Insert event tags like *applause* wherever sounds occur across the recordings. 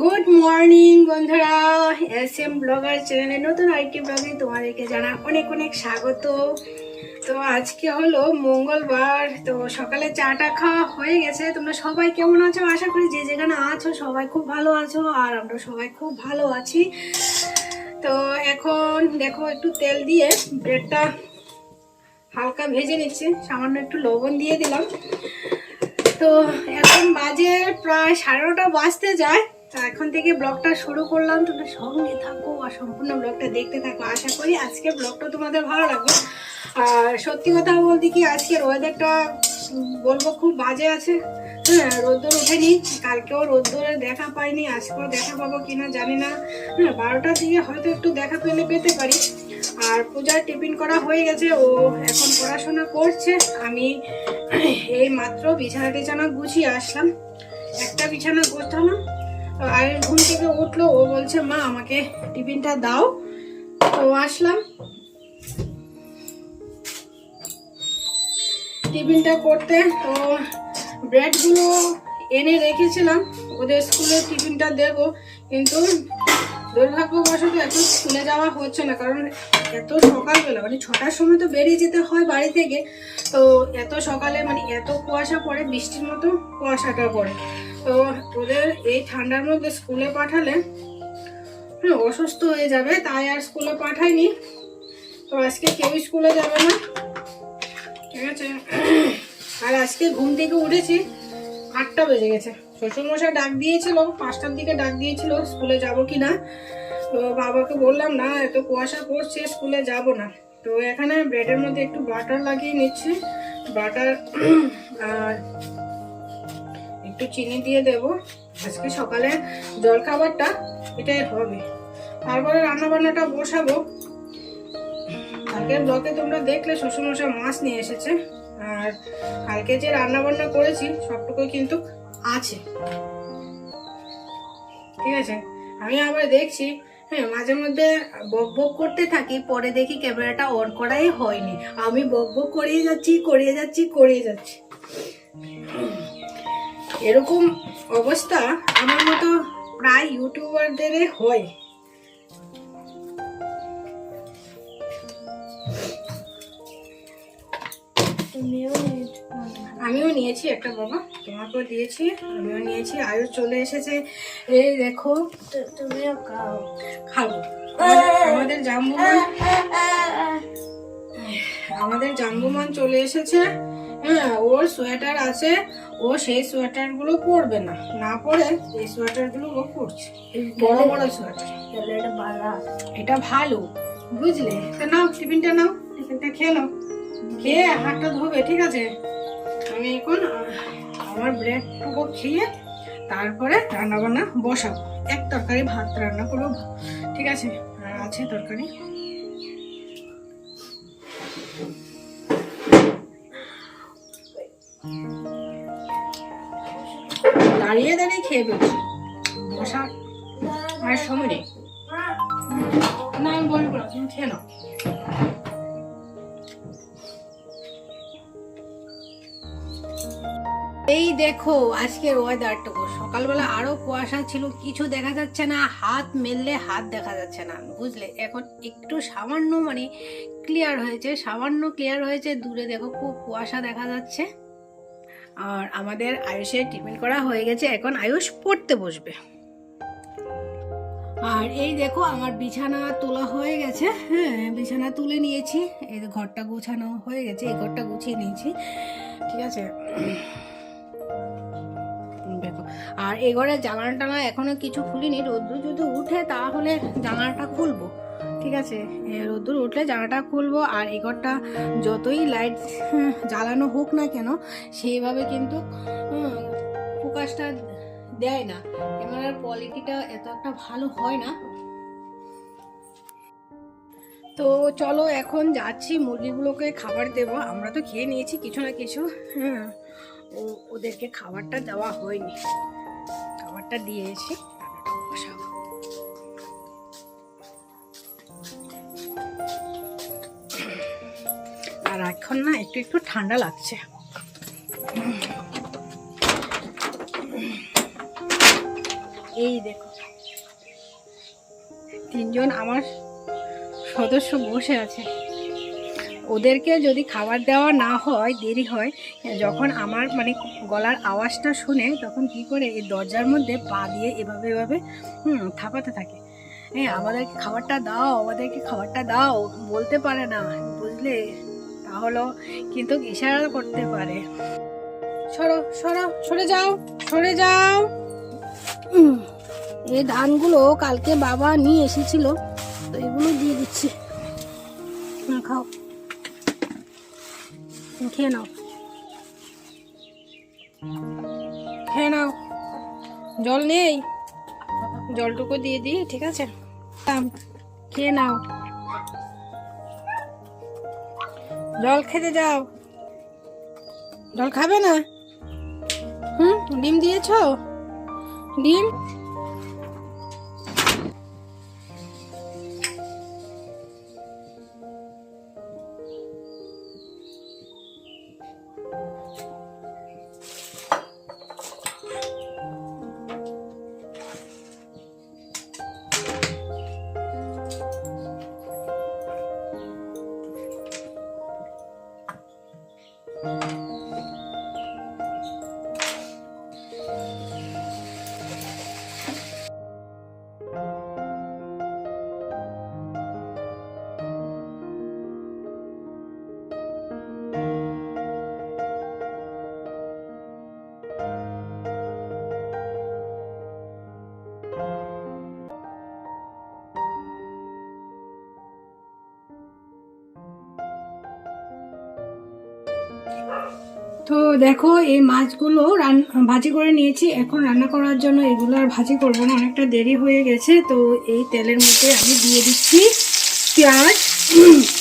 Good morning বন্ধুরা। S M blogger চ্যানেলে নতুন আরেকটি ব্লগে তোমাদেরকে জানা অনেক অনেক স্বাগত। তো আজকে হলো মঙ্গলবার, তো সকালে চাটা খাওয়া হয়ে গেছে। তোমরা সবাই কেমন আছো? আশা করি যে যেখানে আছো, সবাই খুব ভালো আছো, আর আমরা সবাই খুব ভালো আছি। তো এখন দেখো একটু তেল দিয়ে ব্রেডটা হালকা ভেজে নিচ্ছে। সামান্য একটু লবণ দিয়ে দিলাম। তো এখন বাজে প্রায় সাড়ে নটা বাজতে যায়। এখন থেকে ব্লগটা শুরু করলাম, তোমরা সঙ্গে থাকো আর সম্পূর্ণ ব্লগটা দেখতে থাকো। আশা করি আজকে ব্লগটা তোমাদের ভালো লাগবে। আর সত্যি কথা বলতে কি, আজকের ওয়েদারটা বলব খুব বাজে আছে। হ্যাঁ রোদ্দুর ওঠেনি, কালকেও রোদ্দুরের দেখা পাইনি, আজকেও দেখা পাবো কিনা জানি না। হ্যাঁ বারোটার দিকে হয়তো একটু দেখা পেলে পেতে পারি। আর পূজার টিফিন করা হয়ে গেছে, ও এখন পড়াশোনা করছে। আমি এই মাত্র বিছানা টিছানা গুছিয়ে আসলাম। একটা বিছানা গোছালাম তো আয়ের ঘুম থেকে উঠল, ও বলছে, মা, আমাকে টিফিনটা দাও। তো আসলাম। টিফিনটা করতে, তো ব্রেডগুলো এনে রেখেছিলাম। ওদের স্কুলে টিফিনটা দেব, কিন্তু দুর্ভাগ্যবশত এখন স্কুলে যাওয়া হচ্ছে না, কারণ এত সকালবেলা মানে ছটার সময় তো বেরিয়ে যেতে হয় বাড়ি থেকে। তো এত সকালে মানে এত কুয়াশা পড়ে, বৃষ্টির মতো কুয়াশাটা পড়ে। তো ওদের এই ঠান্ডার মধ্যে স্কুলে পাঠালে হ্যাঁ, অসুস্থ হয়ে যাবে তাই আর স্কুলে পাঠাইনি তো আজকে কেউ স্কুলে যাবে না। ঠিক আছে? আর আজকে ঘুম থেকে উঠেছি আটটা বেজে গেছে। শ্বশুরমশাই ডাক দিয়েছিল পাঁচটার দিকে ডাক দিয়েছিল স্কুলে যাব কি না তো বাবাকে বললাম না এত কুয়াশা পড়ছে স্কুলে যাব না। তো এখানে ব্রেডের মধ্যে একটু বাটার লাগিয়ে নিচ্ছি। বাটার আর একটু চিনি দিয়ে দেব। আজকে সকালে জলখাবারটা এটাই হবে। তারপরে রান্না বান্নাটা বসাবো। কালকের ব্লগে তোমরা দেখলে শ্বশুরমশাই মাছ নিয়ে এসেছে। আর কালকে যে রান্না বান্না করেছি, সবটুকুই কিন্তু আছে। ঠিক আছে? আমি আবার দেখছি হ্যাঁ মাঝে মধ্যে বক বক করতে থাকি, পরে দেখি ক্যামেরাটা অন করাই হয়নি। আমি বক বক করিয়ে যাচ্ছি করিয়ে যাচ্ছি করিয়ে যাচ্ছি। এরকম অবস্থা আমার মতো প্রায় ইউটিউবারদের হয়। আমিও নিয়েছি একটা বাবা তোমাকেও দিয়েছি আমিও নিয়েছি আয়ুষ চলে এসেছে। এই দেখো তুমিও খাও। খাব। আমাদের- আমাদের জাম্বুমান আমাদের জাম্বুমান চলে এসেছে। হ্যাঁ ওর সোয়েটার আছে ও সেই সোয়েটারগুলো পরবে না। না পরে এই সোয়েটারগুলো ও পরছে। বড় বড় সোয়েটার। এটা ভালো। বুঝলে? তো নাও টিফিনটা নাও টিফিনটা খেয়ে নাও। খেয়ে হাতটা ধোবে ঠিক আছে? আমি এখন আমার ব্রেডটুকু খেয়ে তারপরে রান্না বান্না বসাবো। এক তরকারি ভাত রান্না করব। ঠিক আছে? আর আছে তরকারি। দাঁড়িয়ে দাঁড়িয়ে খেয়ে ফেলছি। আর সময় নেই। না, আমি বলব না তুমি খেয়ে নাও। এই দেখো, আজকের ওয়েদারটুকু সকালবেলা আরও কুয়াশা ছিল, কিছু দেখা যাচ্ছে না, হাত মেললে হাত দেখা যাচ্ছে না, বুঝলে? এখন একটু সামান্য মানে ক্লিয়ার হয়েছে, সামান্য ক্লিয়ার হয়েছে, দূরে দেখো খুব কুয়াশা দেখা যাচ্ছে। আর আমাদের আয়ুষের টিফিন করা হয়ে গেছে, এখন আয়ুষ পড়তে বসবে। আর এই দেখো, আমার বিছানা তোলা হয়ে গেছে হ্যাঁ বিছানা তুলে নিয়েছি। এই ঘরটা গোছানো হয়ে গেছে, এই ঘরটা গুছিয়ে নিয়েছি, ঠিক আছে? দেখো, আর এই ঘরে জানালা টানা এখনও কিছু খুলিনি, রোদ্দুর যদি উঠে তাহলে জানালাটা খুলবো। ঠিক আছে রোদ্দুর উঠলে জানাটা খুলবো আর এই ঘরটা যতই লাইট জ্বালানো হোক না কেন, সেইভাবে কিন্তু ফোকাসটা দেয় না। ক্যামেরার কোয়ালিটিটা এত একটা ভালো হয় না। তো চলো এখন যাচ্ছি, মুরগিগুলোকে খাবার দেবো। আমরা তো খেয়ে নিয়েছি কিছু না কিছু হ্যাঁ ও, ওদেরকে খাবারটা দেওয়া হয়নি। খাবারটা দিয়ে এসে রান্নাটা বসাবো। এখন না একটু একটু ঠান্ডা লাগছে। এই দেখো। তিনজন আমার সদস্য বসে আছে। ওদেরকে যদি খাবার দেওয়া না হয়, দেরি হয়, যখন আমার মানে গলার আওয়াজটা শুনে তখন কি করে এই দরজার মধ্যে পা দিয়ে এভাবে এভাবে থাপাতে থাকে। হ্যাঁ আমাদেরকে খাবারটা দাও, আমাদেরকে খাবারটা দাও, বলতে পারে না, বুঝলে? তাহলেও কিন্তু ইশারা করতে পারে। সরো সরো, সরে যাও সরে যাও। এই ধানগুলো কালকে বাবা নিয়ে এসেছিল, তো এগুলো দিয়ে দিচ্ছি। খাও। খেয়ে নাও। খেয়ে নাও। জল নেই? জলটুকু দিয়ে দিই, ঠিক আছে? খেয়ে নাও। জল খেতে যাও। জল খাবে না? হুম ডিম দিয়েছ? ডিম? দেখো, এই মাছগুলো রান, ভাজি করে নিয়েছি। এখন রান্না করার জন্য এগুলো আর ভাজি করব না, অনেকটা দেরি হয়ে গেছে। তো এই তেলের মধ্যে আমি দিয়ে দিচ্ছি পেঁয়াজ,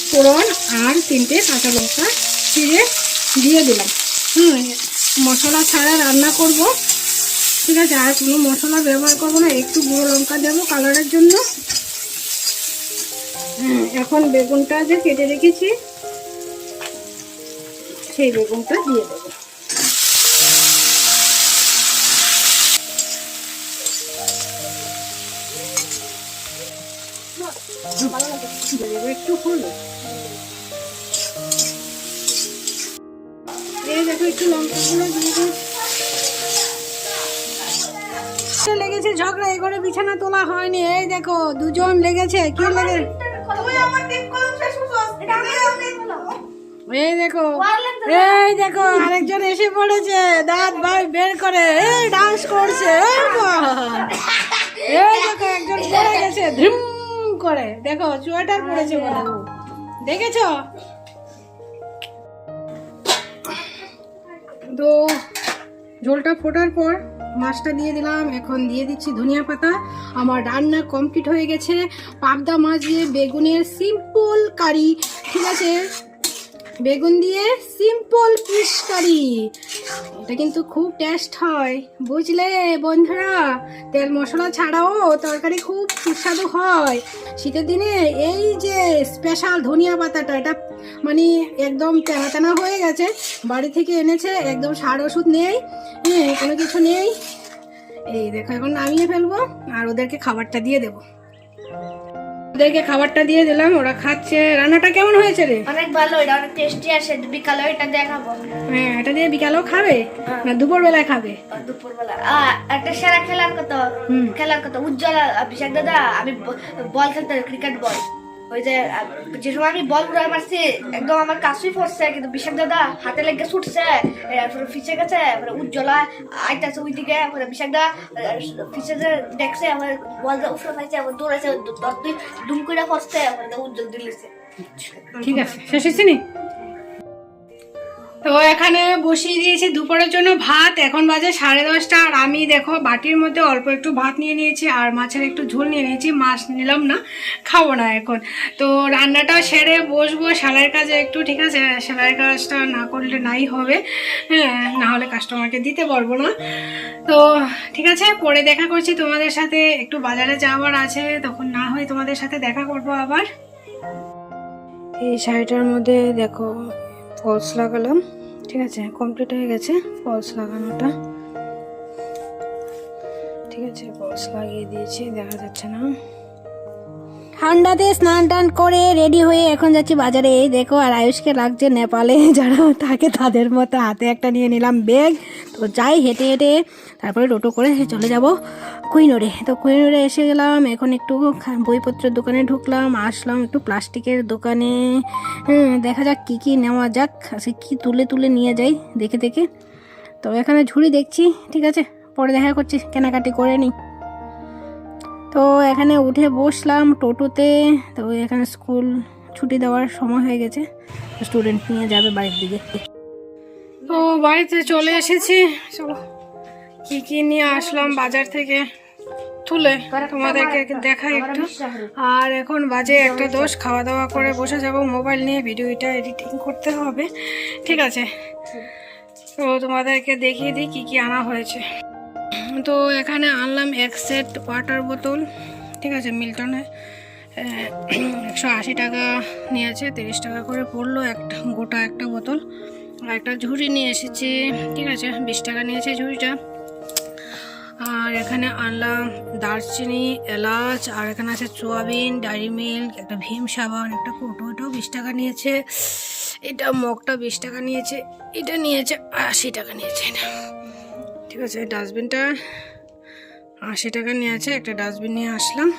ফোড়ন আর তিনটে কাঁচা লঙ্কা চিড়ে দিয়ে দিলাম। হুম, মশলা ছাড়া রান্না করব। ঠিক আছে, আর কোনো মশলা ব্যবহার করব না, একটু গুঁড়ো লঙ্কা দেবো কালারের জন্য। এখন বেগুনটা যে কেটে রেখেছি, সেই বেগুনটা দিয়ে দেবো। একটু হলুদ এই দেখো একটু লঙ্কা গুঁড়ো দিয়ে দিই লেগেছে ঝগড়া এই করে বিছানা তোলা হয়নি এই দেখো দুজন লেগেছে কি লেগে এই দেখো এই দেখো আরেকজন এসে পড়েছে দাঁত ভাই বের করে এই ডান্স করছে এই দেখো একজন পড়ে গেছে ধ্রুম করে। দেখো সোয়েটার পরেছে বলে। ও। দেখেছ? তো ঝোলটা ফোটার পর মাছটা দিয়ে দিলাম। এখন দিয়ে দিচ্ছি ধনিয়া পাতা। আমার রান্না কমপ্লিট হয়ে গেছে। পাবদা মাছ দিয়ে বেগুনের সিম্পল কারি ঠিক আছে? বেগুন দিয়ে সিম্পল ফিশ কারি এটা কিন্তু খুব টেস্ট হয়, বুঝলে বন্ধুরা? তেল মশলা ছাড়াও তরকারি খুব সুস্বাদু হয়। শীতের দিনে এই যে স্পেশাল ধনিয়া পাতাটা, এটা মানে একদম তেনা তেনা হয়ে গেছে। বাড়ি থেকে এনেছে, একদম সার ওষুধ নেই হ্যাঁ কোনো কিছু নেই। এই দেখো, এখন নামিয়ে ফেলব, আর ওদেরকে খাবারটা দিয়ে দেবো। ওদেরকে খাবারটা দিয়ে দিলাম ওরা খাচ্ছে। রান্নাটা কেমন হয়েছে রে? অনেক ভালো এটা অনেক টেস্টি আসে। বিকালে এটা দেখাবো। হ্যাঁ এটা দিয়ে বিকালেও খাবে? না দুপুর বেলায় খাবে দুপুরবেলা। আহ, একটা সেরা খেলার কত। খেলার কত উজ্জ্বল অভিষেক দাদা আমি বল খেলতে ক্রিকেট বল ওই যে যে সময় আমি বল ঘুরে মারছি একদম আমার কাছুই পড়ছে কিন্তু বিশাল দাদা হাতে লেগে ছুটছে এরপরে ফিসে গেছে এরপরে উজ্জ্বলা আইতাছে ওই দিকে এরপরে বিশাল দা ফিসে যে দেখছে আমার বল যে উঠে পাইছে আবার দৌড়াইছে দুম করে পড়ছে উজ্জ্বল দিলেছে ঠিক আছে শেষ হয়েছে তো এখানে বসিয়ে দিয়েছি দুপুরের জন্য ভাত। এখন বাজে সাড়ে দশটা। আর আমি দেখো বাটির মধ্যে অল্প একটু ভাত নিয়ে নিয়েছি আর মাছের একটু ঝোল নিয়ে নিয়েছি। মাছ নিলাম না, খাব না এখন। তো রান্নাটা সেরে বসবো। সেলাইয়ের কাজে একটু, ঠিক আছে? সেলাইয়ের কাজটা না করলে নাই হবে। হ্যাঁ না হলে কাস্টমারকে দিতে পারব না। তো ঠিক আছে, পরে দেখা করছি তোমাদের সাথে। একটু বাজারে যাওয়ার আছে, তখন না হয় তোমাদের সাথে দেখা করব আবার। এই শাড়িটার মধ্যে দেখো ফলস লাগালাম, ঠিক আছে? কমপ্লিট হয়ে গেছে ফলস লাগানোটা। ঠিক আছে ফলস লাগিয়ে দিয়েছি, দেখা যাচ্ছে না। ঠান্ডাতে স্নান টান করে রেডি হয়ে এখন যাচ্ছি বাজারে। এই দেখো আর আয়ুষকে লাগছে নেপালে। *laughs* যারা থাকে তাদের মতো হাতে একটা নিয়ে নিলাম ব্যাগ। তো যাই হেঁটে হেঁটে তারপরে টোটো করে চলে যাব কুইনোরে। তো কুইনোরে এসে গেলাম এখন একটু বইপত্রের দোকানে ঢুকলাম আসলাম একটু প্লাস্টিকের দোকানে। হ্যাঁ, দেখা যাক কি কি নেওয়া যাক সে কী তুলে তুলে নিয়ে যাই দেখে দেখে। তো এখানে ঝুড়ি দেখছি ঠিক আছে? পরে দেখা করছি কেনাকাটি করে নিই। তো এখানে উঠে বসলাম টোটোতে। তো এখানে স্কুল ছুটি দেওয়ার সময় হয়ে গেছে। স্টুডেন্ট নিয়ে যাবে বাড়ির দিকে। তো বাড়িতে চলে এসেছি। চলো, কি কি নিয়ে আসলাম বাজার থেকে? তুলে তোমাদেরকে দেখাই একটু। আর এখন বাজে একটা দোষ খাওয়া দাওয়া করে বসে যাব। মোবাইল নিয়ে ভিডিওটা এডিটিং করতে হবে। ঠিক আছে? তো তোমাদেরকে দেখিয়ে দিই কি কি আনা হয়েছে। তো এখানে আনলাম এক সেট ওয়াটার বোতল, ঠিক আছে, মিল্টনে। একশো আশি টাকা নিয়েছে, তিরিশ টাকা করে পড়ল একটা গোটা একটা বোতল। আর একটা ঝুড়ি নিয়ে এসেছি, ঠিক আছে, বিশ টাকা নিয়েছে ঝুড়িটা। আর এখানে আনলাম দারচিনি, এলাচ, আর এখানে আছে সোয়াবিন, ডায়েরি মিল্ক, একটা ভীম সাবান, একটা কোটো, এটাও বিশ টাকা নিয়েছে। এটা মগটা বিশ টাকা নিয়েছে, এটা নিয়েছে আশি টাকা নিয়েছে। এটা ঠিক আছে ডাস্টবিনটা আশি টাকা নিয়ে আছে একটা ডাস্টবিন নিয়ে আসলাম।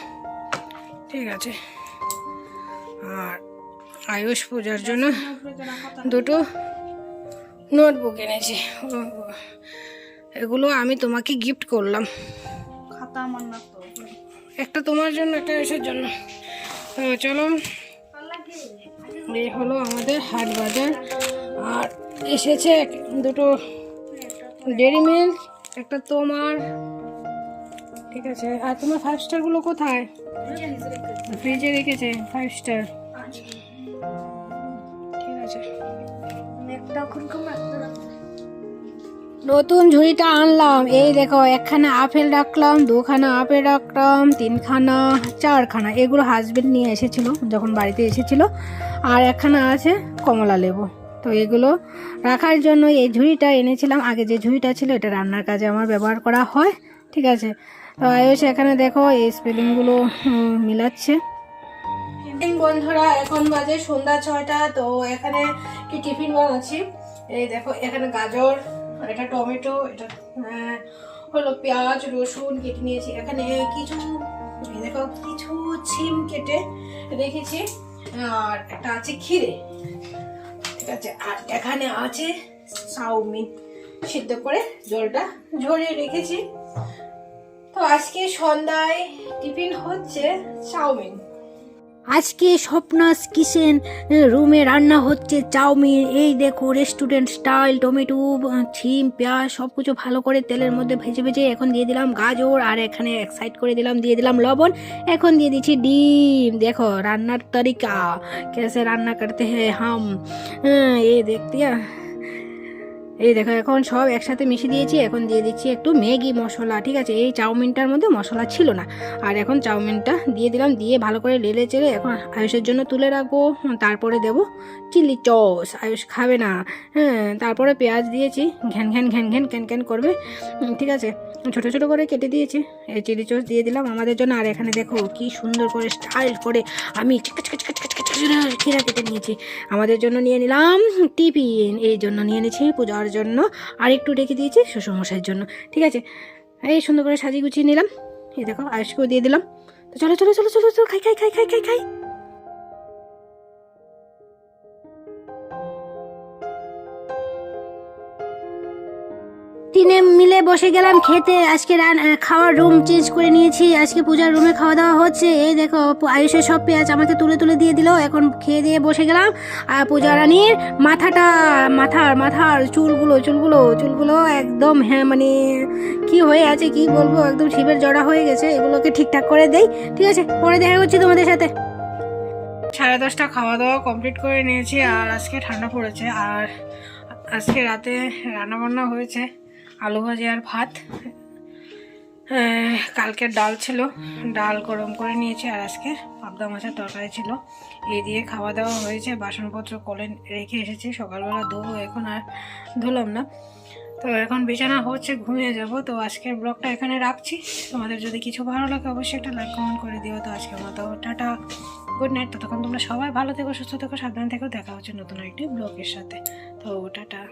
ঠিক আছে। আর আয়ুষ পূজার জন্য দুটো নোটবুক এনেছি। এগুলো আমি তোমাকে গিফট করলাম। খাতা আমার না তো। একটা তোমার জন্য একটা আয়ুষের জন্য। তো চলো এই হলো আমাদের হাট বাজার। আর এসেছে এক- দুটো ডেরি মিল্ক একটা তোমার, ঠিক আছে, আর তোমার ফাইভ স্টারগুলো কোথায়? ফ্রিজে রেখেছে ফাইভ স্টার ঠিক আছে। নতুন ঝুড়িটা আনলাম, এই দেখো, একখানা আপেল রাখলাম, দুখানা আপেল রাখলাম, তিনখানা, চারখানা, এগুলো হাজবেন্ড নিয়ে এসেছিল, যখন বাড়িতে এসেছিল, আর একখানা আছে কমলা লেবু। তো এগুলো রাখার জন্য এই ঝুড়িটা এনেছিলাম। আগে যে ঝুড়িটা ছিল, এটা রান্নার কাজে আমার ব্যবহার করা হয়, ঠিক আছে? তো আয়ুষ, এখানে দেখো এই স্পেলিংগুলো মিলাচ্ছে। বন্ধুরা, এখন বাজে সন্ধ্যা ছয়টা, তো এখানে কি টিফিন বানাচ্ছি? এই দেখো, এখানে গাজর এটা টমেটো, এটা হলো পেঁয়াজ, রসুন কেটে নিয়েছি। এখানে কিছু দেখো, কিছু ছিম কেটে রেখেছি। আর একটা আছে ক্ষীরে। আছে। আর এখানে আছে চাউমিন। সিদ্ধ করে জলটা ঝরিয়ে রেখেছি। তো আজকে সন্ধ্যায় টিফিন হচ্ছে চাউমিন। আজকে স্বপ্নাস কিচেন রুমে রান্না হচ্ছে চাউমিন। এই দেখো রেস্টুরেন্ট স্টাইল টমেটো ছিম, পেঁয়াজ সব কিছু ভালো করে তেলের মধ্যে ভেজে ভেজে এখন দিয়ে দিলাম গাজর, আর এখানে এক সাইড করে দিলাম, দিয়ে দিলাম লবণ। এখন দিয়ে দিচ্ছি ডিম। দেখো, রান্নার তরিকা, কেসে রান্না করতে হ্যাঁ হাম। এই দেখতে এই দেখো, এখন সব একসাথে মিশে দিয়েছি। এখন দিয়ে দিচ্ছি একটু ম্যাগি মশলা, ঠিক আছে? এই চাউমিনটার মধ্যে মশলা ছিল না। আর এখন চাউমিনটা দিয়ে দিলাম, দিয়ে ভালো করে লেলে চেলে এখন আয়ুষের জন্য তুলে রাখব। তারপরে দেব চিলি চস। আয়ুষ খাবে না। হ্যাঁ তারপরে পেঁয়াজ দিয়েছি। ঘ্যান ঘ্যান ঘ্যান ঘ্যান ক্যান ক্যান করবে। ঠিক আছে? ছোট ছোট করে কেটে দিয়েছি। এই চিলি চস দিয়ে দিলাম আমাদের জন্য। আর এখানে দেখো কি সুন্দর করে স্টাইল করে আমি খিরা কেটে নিয়েছি। আমাদের জন্য নিয়ে নিলাম টিফিন। এই জন্য নিয়ে নিয়েছি পূজার জন্য। আর একটু রেখে দিয়েছি শ্বশুরমশাইয়ের জন্য। ঠিক আছে? এই সুন্দর করে সাজিয়ে গুছিয়ে নিলাম। এই দেখো আয়ুষকেও দিয়ে দিলাম। তো চলো চলো চলো চলো চলো, খাই খাই খাই খাই খাই খাই। তিনে মিলে বসে গেলাম খেতে। আজকে খাওয়ার রুম চেঞ্জ করে নিয়েছি। আজকে পূজার রুমে খাওয়া দাওয়া হচ্ছে। এই দেখো আয়ুষের সব পেঁয়াজ আমাকে তুলে তুলে দিয়ে দিল। এখন খেয়ে দিয়ে বসে গেলাম। আর পূজা রানীর মাথাটা মাথার মাথার চুলগুলো চুলগুলো চুলগুলো একদম হ্যাঁ মানে কি হয়ে আছে, কি বলব, একদম শিবের জড়া হয়ে গেছে। এগুলোকে ঠিকঠাক করে দেই। ঠিক আছে, পরে দেখা করছি তোমাদের সাথে। সাড়ে দশটা খাওয়া দাওয়া কমপ্লিট করে নিয়েছি, আর আজকে ঠান্ডা পড়েছে। আর আজকে রাতে রান্না বান্না হয়েছে। আলু ভাজি আর ভাত। আহ, কালকের ডাল ছিল। ডাল গরম করে নিয়েছি আর আজকে পাবদা মাছের তরকারি ছিল। এই দিয়ে খাওয়া দাওয়া হয়েছে বাসনপত্র কলে রেখে এসেছি। সকালবেলা ধোবো এখন আর ধুলাম না। তো এখন বিছানা হচ্ছে ঘুমিয়ে যাব। তো আজকের ব্লগটা এখানে রাখছি। তোমাদের যদি কিছু ভালো লাগে অবশ্যই একটা লাইক কমেন্ট করে দিও। তো আজকের মতো টাটা গুড নাইট ততক্ষণ তোমরা সবাই ভালো থেকো সুস্থ থেকো সাবধান থেকো। দেখা হচ্ছে নতুন একটি ব্লগের সাথে। তো টাটা।